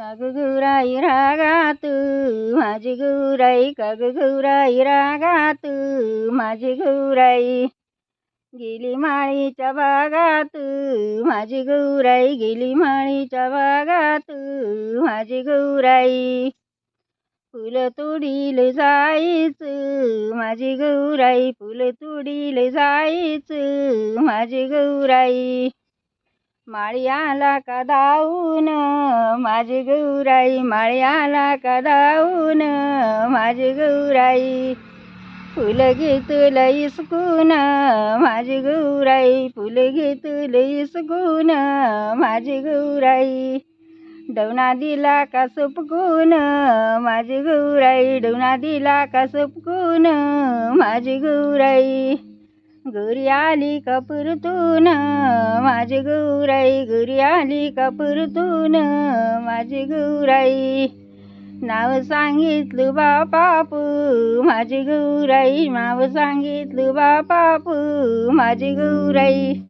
काग गुराई रागात माझी गुराई काग गुराई रागात माझी गुराई गेली माळीच्या बागात माझी गुराई गेली माळीच्या बागात माझी गुराई फुलं तुडील जाईच माझी गौराई फुलं तुडील जाईच माझी गौराई माळ्याला का दाऊन? माझी गौराई माळ्याला आला का दाऊन? माझी गौराई फुलं घेतलं इसकून माझी गौराई फुलं घेतलं इसकून माझी गौराई डवना दिला का सुपकून? माझी गौराई डवना दिला का सुपकून? माझी गौराई घरी आली का माझी गौराई घरी आली का माझी गौराई नाव सांगितलं बापापू माझी गौराई नाव सांगितलं बापापू माझी गौराई.